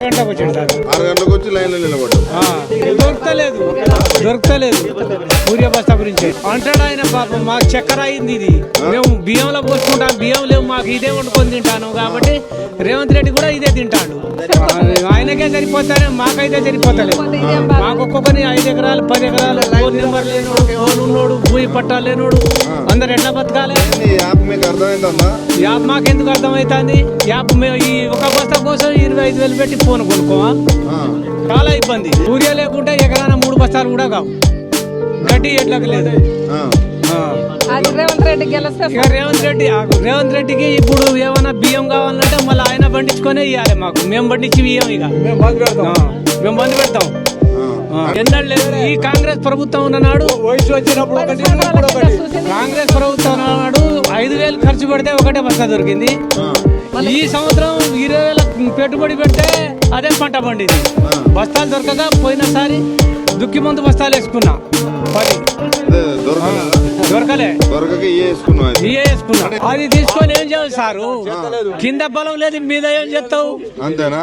గంటలకు వచ్చిండు సార్ ఆరు గంటలకు వచ్చి లైన్లో నిలబడ్డాం. ఆ, దొరకలేదు. దొరకలేదు. సూర్య బస్తా గురించి. అంటాడు ఆయన పాపం మాకు చక్కెర అయింది ఇది. మేము బియ్యంలో పోసుకుంటాం బియ్యం లేవు మాకు ఇదే వండుకొని తింటాను కాబట్టి రేవంత్ రెడ్డి కూడా ఇదే తింటాడు. ఆయనకే సరిపోతానే మాకైతే సరిపోతలేదు. మాకు ఒక్కొక్కని ఐదు ఎకరాలు పది ఎకరాలు ఫోన్ నెంబర్ లేనోడు ఫోన్ ఉన్నోడు భూమి పట్టాలు లేనోడు. అందరు ఎట్లా బతకాలి? యాప్ మీకు అర్థమైందమ్మా? యాప్ మాకెందుకు అర్థమవుతుంది యాప్ మేము ఈ ఒక బస్తా కోసం ఇరవై ఐదు వేలు పెట్టి ఫోన్ కొనుక్కోవా ఆ, చాలా ఇబ్బంది. సూర్య లేకుంటే ఎకరాన మూడు బస్తాలు కూడా కావు. గడ్డి ఎట్లకు లేదు. ఆ. ఆ. అది రేవంత్ రెడ్డి గెలిస్తే రేవంత్ రెడ్డి ఆ రేవంత్ రెడ్డికి ఇప్పుడు ఏమైనా బియ్యం కావాలంటే మళ్ళీ ఆయన పండించుకొనే ఇవ్వాలి మాకు. మేము పండించి ఇయ్యం ఇక. మేము బంద్ పెడతాం. ఆ. ఎన్నడూ ఈ కాంగ్రెస్ ప్రభుత్వం ఉన్ననాడు వయసు వచ్చినప్పుడు ఒకటి కాంగ్రెస్ ప్రభుత్వం ఉన్ననాడు ఐదు వేలు ఖర్చు పెడితే ఒకటే బస్తా దొరికింది. ఈ సంవత్సరం ఇరవై వేల పెట్టుబడి పెడితే అదే పంట పండింది. బస్తాలు దొరకక పోయినసారి దుక్కి మందు బస్తాలు వేసుకున్నా. పది. దొరకలే. ఇయే వేసుకున్నా. అది తీసుకొని ఏం చేయాలి సారు? కింద బలం లేదు మీద ఏం చేస్తావు? అంతేనా?